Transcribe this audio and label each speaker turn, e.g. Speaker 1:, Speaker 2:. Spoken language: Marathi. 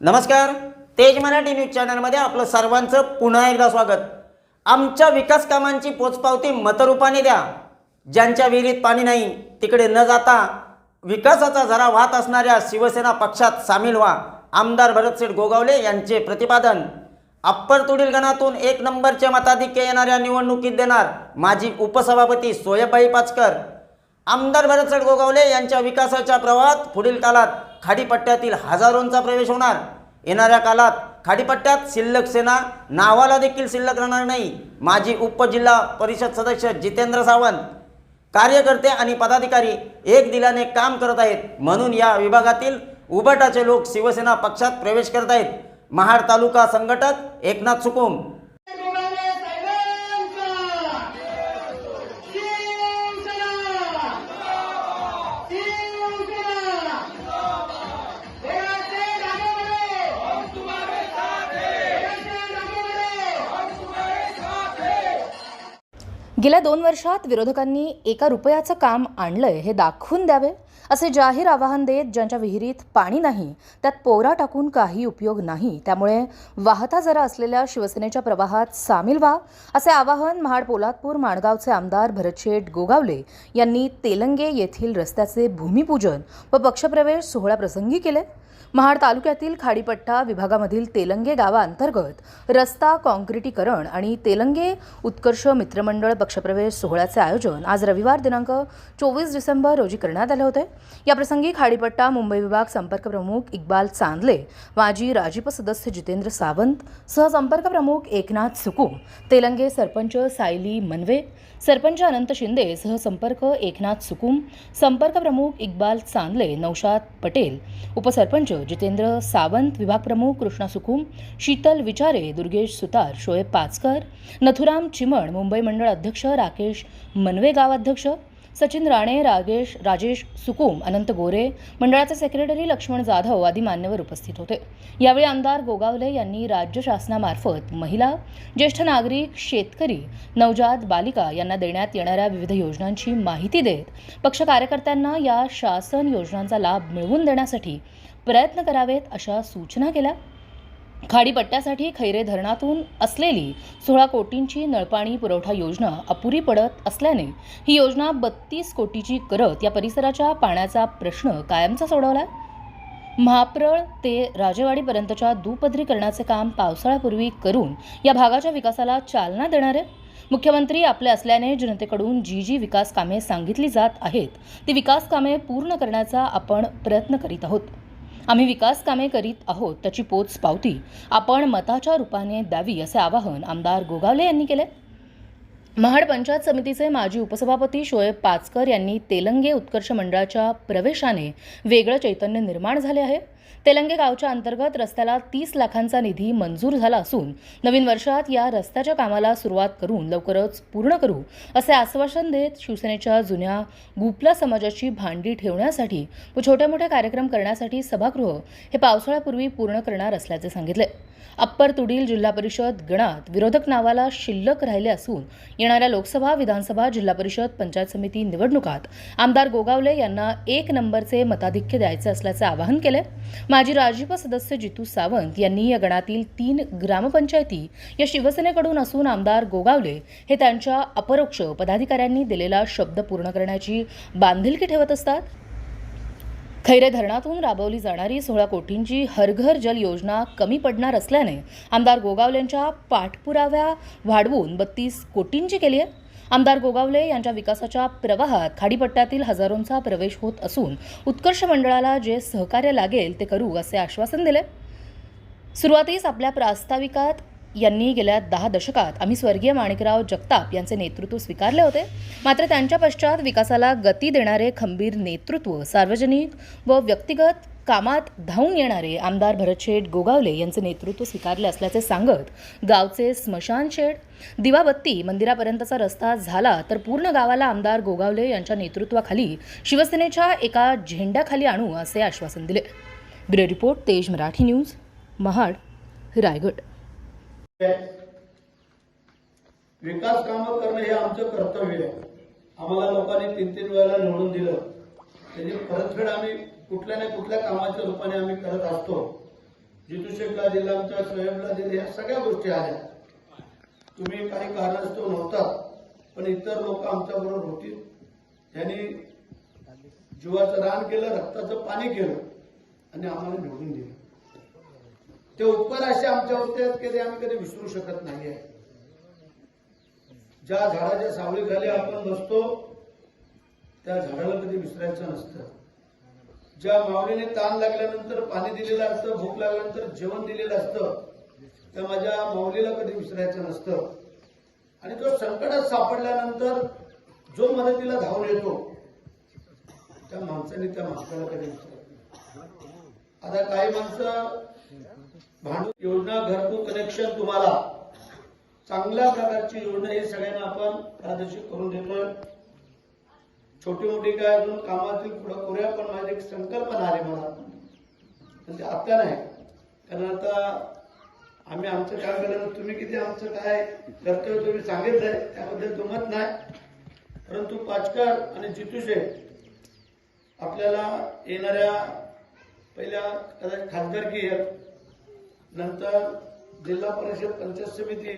Speaker 1: नमस्कार. तेज मराठी न्यूज चॅनलमध्ये आपलं सर्वांचं पुन्हा एकदा स्वागत. आमच्या विकास कामांची पोचपावती मतरूपाने द्या. ज्यांच्या विहिरीत पाणी नाही तिकडे न जाता विकासाचा झरा वाहत असणाऱ्या शिवसेना पक्षात सामील व्हा. आमदार भरतसेठ गोगावले यांचे प्रतिपादन. अप्पर तुडील गणातून एक नंबरचे मताधिक्य येणाऱ्या निवडणुकीत देणार माजी उपसभापती सोयबाई पाचकर. आमदार भरतसेठ गोगावले यांच्या विकासाच्या प्रवाहात पुढील काळात खाडीपट्ट्यातील हजारोंचा प्रवेश होणार. येणाऱ्या काळात खाडीपट्ट्यात शिल्लक सेना नावाला देखील शिल्लक राहणार नाही. माजी उपजिल्हा परिषद सदस्य जितेंद्र सावंत कार्यकर्ते आणि पदाधिकारी एक दिलाने काम करत आहेत. म्हणून या विभागातील उबटाचे लोक शिवसेना पक्षात प्रवेश करत आहेत. महाड तालुका संघटक एकनाथ सुकुम
Speaker 2: गेल्या दोन वर्षात विरोधकांनी एका रुपयाचं काम आणलंय हे दाखवून द्यावे असे जाहीर आवाहन देत ज्यांच्या विहिरीत पाणी नाही त्यात पोरा टाकून काही उपयोग नाही त्यामुळे वाहता जरा असलेल्या शिवसेनेच्या प्रवाहात सामील व्हा असे आवाहन महाड पोलादपूर माणगावचे आमदार भरतशेठ गोगावले यांनी तेलंगे येथील रस्त्याचे भूमिपूजन व पक्षप्रवेश सोहळ्याप्रसंगी केले. महाड तालुक्यातील खाडीपट्टा विभागामधील तेलंगे गावाअंतर्गत रस्ता काँक्रिटीकरण आणि तेलंगे उत्कर्ष मित्रमंडळ पक्षप्रवेश सोहळ्याचे आयोजन आज रविवार दिनांक चोवीस डिसेंबर रोजी करण्यात आले होते. याप्रसंगी खाडीपट्टा मुंबई विभाग संपर्क प्रमुख इक्बाल चांदले माजी राजीप सदस्य जितेंद्र सावंत सहसंपर्क प्रमुख एकनाथ सुकुम तेलंगे सरपंच सायली मनवे सरपंच अनंत शिंदे सहसंपर्क एकनाथ सुकुम संपर्क प्रमुख इक्बाल चांदले नौशाद पटेल उपसरपंच जितेंद्र सावंत विभाग प्रमुख कृष्णा सुकुम शीतल विचारे दुर्गेश सुतार शोएब पाचकर नथुराम चिमण मुंबई मंडळ अध्यक्ष राकेश मनवे गावाध्यक्ष सचिन राणे रागेश राजेश सुकुम अनंत गोरे मंडळाचे सेक्रेटरी लक्ष्मण जाधव आदी मान्यवर उपस्थित होते. यावेळी आमदार गोगावले यांनी राज्य शासनामार्फत महिला ज्येष्ठ नागरिक शेतकरी नवजात बालिका यांना देण्यात येणाऱ्या विविध योजनांची माहिती देत पक्ष कार्यकर्त्यांना या शासन योजनांचा लाभ मिळवून देण्यासाठी प्रयत्न करावेत अशा सूचना केल्या. खाडीपट्ट्यासाठी खैरे धरणातून असलेली सोळा कोटींची नळपाणी पुरवठा योजना अपुरी पडत असल्याने ही योजना बत्तीस कोटीची करत या परिसराच्या पाण्याचा प्रश्न कायमचा सोडवला महाप्रळ ते राजेवाडीपर्यंतच्या दुपदरीकरणाचे काम पावसाळ्यापूर्वी करून या भागाच्या विकासाला चालना देणारे. मुख्यमंत्री आपले असल्याने जनतेकडून जी जी विकास कामे सांगितली जात आहेत. ती विकास कामे पूर्ण करण्याचा आपण प्रयत्न करीत आहोत. आम्ही विकास कामे करीत आहोत त्याची पोच पावती आपण मताच्या रूपाने द्यावी असे आवाहन आमदार गोगावले यांनी केले. महाड पंचायत समितीचे माजी उपसभापती शोएब पाचकर यांनी तेलंगे उत्कर्ष मंडळाच्या प्रवेशाने वेगळं चैतन्य निर्माण झाले आहे. तेलंगे गावच्या अंतर्गत रस्त्याला तीस लाखांचा निधी मंजूर झाला असून नवीन वर्षात या रस्त्याच्या कामाला सुरुवात करून लवकरच पूर्ण करू असे आश्वासन देत शिवसेनेच्या जुन्या गुपला समाजाची भांडी ठेवण्यासाठी व छोटे मोठे कार्यक्रम करण्यासाठी सभागृह हे पावसाळ्यापूर्वी पूर्ण करणार असल्याचे सांगितले. अप्पर तुडील जिल्हा परिषद गणात विरोधक नावाला शिल्लक राहिले असून येणाऱ्या लोकसभा विधानसभा जिल्हा परिषद पंचायत समिती निवडणुकात आमदार गोगावले यांना एक नंबरचे मताधिक्य द्यायचे असल्याचे आवाहन केले. माजी राजीव सदस्य जितू सावंत यांनी या गणातील तीन ग्रामपंचायती या शिवसेनेकडून असून आमदार गोगावले हे त्यांच्या अपरोक्ष पदाधिकाऱ्यांनी दिलेला शब्द पूर्ण करण्याची बांधिलकी ठेवत असतात. खैरे धरणातून राबवली जाणारी सोळा कोटींची हरघर जल योजना कमी पडणार असल्याने आमदार गोगावलेंच्या पाठपुराव्या वाढवून बत्तीस कोटींची केली आहे. आमदार गोगावले यांच्या विकासाच्या प्रवाहात खाडीपट्ट्यातील हजारोंचा प्रवेश होत असून उत्कर्ष मंडळाला जे सहकार्य लागेल ते करू असे आश्वासन दिले. सुरुवातीस आपल्या प्रास्ताविकात यांनी गेल्या दहा दशकात आम्ही स्वर्गीय माणिकराव जगताप यांचे नेतृत्व स्वीकारले होते. मात्र त्यांच्या पश्चात विकासाला गती देणारे खंबीर नेतृत्व सार्वजनिक व व्यक्तिगत कामात धावून येणारे आमदार भरतशेठ गोगावले यांचे नेतृत्व स्वीकारले असल्याचे सांगत गावचे स्मशान शेड दिवाबत्ती मंदिरापर्यंतचा रस्ता झाला तर पूर्ण गावाला आमदार गोगावले यांच्या नेतृत्वाखाली शिवसेनेच्या एका झेंड्याखाली आणू असे आश्वासन दिले. Bureau report Tej Marathi news Mahad Raigad.
Speaker 3: विकास कामं करणं हे आमचं कर्तव्य आहे. आम्हाला लोकांनी तीन तीन वेळेला निवडून दिलं. त्याची परतफेड आम्ही कुठल्या ना कुठल्या कामाच्या रूपाने आम्ही करत असतो. जितू शेखला दिला आमच्या स्वयंला दिले ह्या सगळ्या गोष्टी आल्या तुम्ही काही कारणास्तव नव्हतात पण इतर लोक आमच्या बरोबर होती. त्यांनी जीवाचं रान केलं रक्ताचं पाणी केलं आणि आम्हाला निवडून दिलं. ते उपकार असे आमच्या होते आहेत की ते आम्ही कधी विसरू शकत नाही आहे ज्या झाडाच्या सावलीखाली आपण बसतो त्या झाडाला कधी विसरायचं नसतं. ज्या माऊलीने ताण लागल्यानंतर पाणी दिलेलं असतं भूक लागल्यानंतर जेवण दिलेलं असतं त्या माझ्या माऊलीला कधी विसरायचं नसतं. आणि तो संकटात सापडल्यानंतर जो मदतीला धावून येतो त्या माणसाने त्या माणसाला कधी आता काही माणसं भांडू योजना घरकू कनेक्शन तुम्हाला. चांगल्या प्रकारची योजना ही सगळ्यांना आपण प्रादेशिक करून देतोय. छोटी मोठी काय अजून कामातील पुढं करूया पण माझी एक संकल्पना आली मला. म्हणजे आता नाही. कारण आता आम्ही आमचं काम केलं तुम्ही किती आमचं काय कर्तव्य तुम्ही सांगितलंय त्याबद्दल दुमत नाही. परंतु पाचकर आणि जितूशे आपल्याला येणाऱ्या पहिल्या कदाचित खासदारकी नंतर जिल्हा परिषद पंचायत समिती